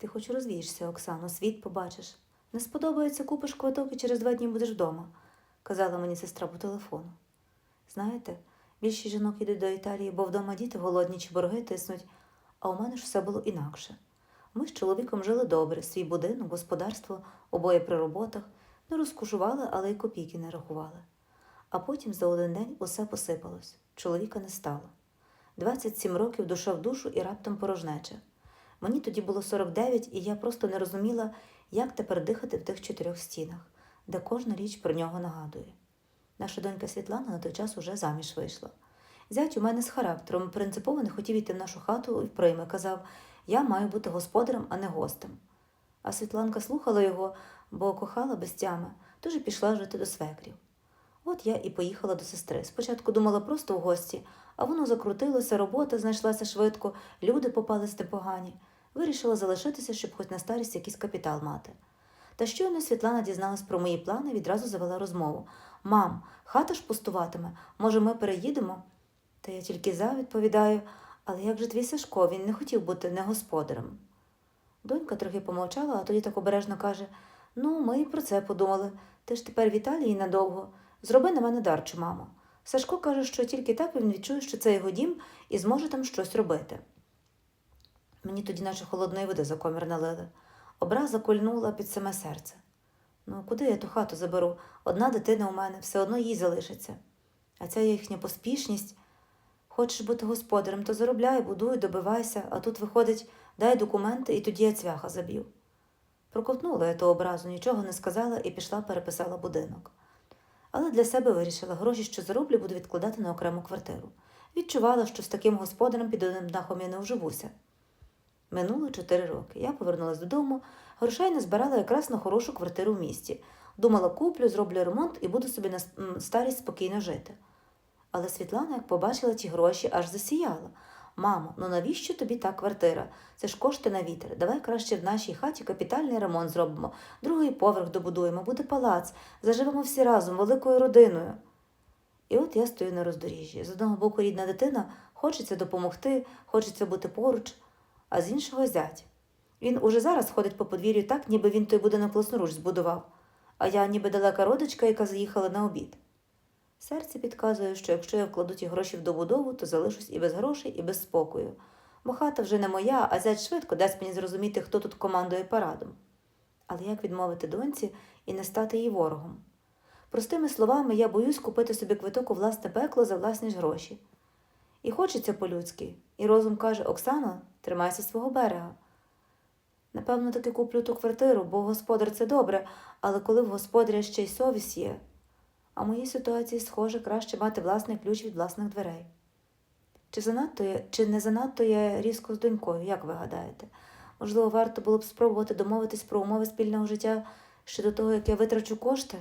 Ти хоч розвієшся, Оксано, світ побачиш. Не сподобається, купиш квиток і через два дні будеш вдома, казала мені сестра по телефону. Знаєте, більшість жінок ідуть до Італії, бо вдома діти голодні чи борги тиснуть, а у мене ж все було інакше. Ми з чоловіком жили добре, свій будинок, господарство, обоє при роботах, не розкушували, але й копійки не рахували. А потім за один день усе посипалось, чоловіка не стало. 27 років душа в душу і раптом порожнеча. Мені тоді було 49, і я просто не розуміла, як тепер дихати в тих чотирьох стінах, де кожна річ про нього нагадує. Наша донька Світлана на той час уже заміж вийшла. Зять у мене з характером принципово не хотів іти в нашу хату і вприйми, казав, я маю бути господарем, а не гостем. А Світланка слухала його, бо кохала без тями, тож і пішла жити до свекрів. От я і поїхала до сестри. Спочатку думала просто в гості, а воно закрутилося, робота знайшлася швидко, люди попались непогані. Вирішила залишитися, щоб хоч на старість якийсь капітал мати. Та щойно Світлана дізналась про мої плани, відразу завела розмову. Мам, хата ж пустуватиме, може, ми переїдемо? Та я тільки за відповідаю, але як же твій Сашко, він не хотів бути не господарем. Донька трохи помовчала, а тоді так обережно каже: Ну, ми і про це подумали. Ти ж тепер в Італії надовго. Зроби на мене дарчу, мамо. Сашко каже, що тільки так він відчує, що це його дім і зможе там щось робити. Мені тоді наче холодної води за комір налили. Образа кольнула під саме серце. Ну, куди я ту хату заберу? Одна дитина у мене, все одно їй залишиться. А ця їхня поспішність. Хочеш бути господарем, то заробляй, будуй, добивайся, а тут виходить, дай документи, і тоді я цвяха заб'ю. Проковтнула я ту образу, нічого не сказала і пішла переписала будинок. Але для себе вирішила, гроші, що зароблю, буду відкладати на окрему квартиру. Відчувала, що з таким господарем під одним дахом я не вживуся. Минуло чотири роки. Я повернулась додому, грошей не збирала якраз на хорошу квартиру в місті. Думала, куплю, зроблю ремонт і буду собі на старість спокійно жити. Але Світлана, як побачила ті гроші, аж засіяла. Мамо, ну навіщо тобі та квартира? Це ж кошти на вітер. Давай краще в нашій хаті капітальний ремонт зробимо, другий поверх добудуємо, буде палац, заживемо всі разом, великою родиною. І от я стою на роздоріжжі. З одного боку рідна дитина, хочеться допомогти, хочеться бути поруч, а з іншого зять. Він уже зараз ходить по подвір'ю так, ніби він той будинок власноруч збудував, а я ніби далека родичка, яка заїхала на обід. Серце підказує, що якщо я вкладу ті гроші в добудову, то залишусь і без грошей, і без спокою. Бо хата вже не моя, а зять швидко дасть мені зрозуміти, хто тут командує парадом. Але як відмовити доньці і не стати її ворогом? Простими словами, я боюсь купити собі квиток у власне пекло за власні ж гроші. І хочеться по-людськи, і розум каже Оксано, тримайся свого берега. Напевно, таки куплю ту квартиру, бо господар це добре, але коли в господаря ще й совість є. А в моїй ситуації, схоже, краще мати власний ключ від власних дверей. Чи занадто я, чи не занадто я різко з донькою, як ви гадаєте? Можливо, варто було б спробувати домовитись про умови спільного життя ще до того, як я витрачу кошти?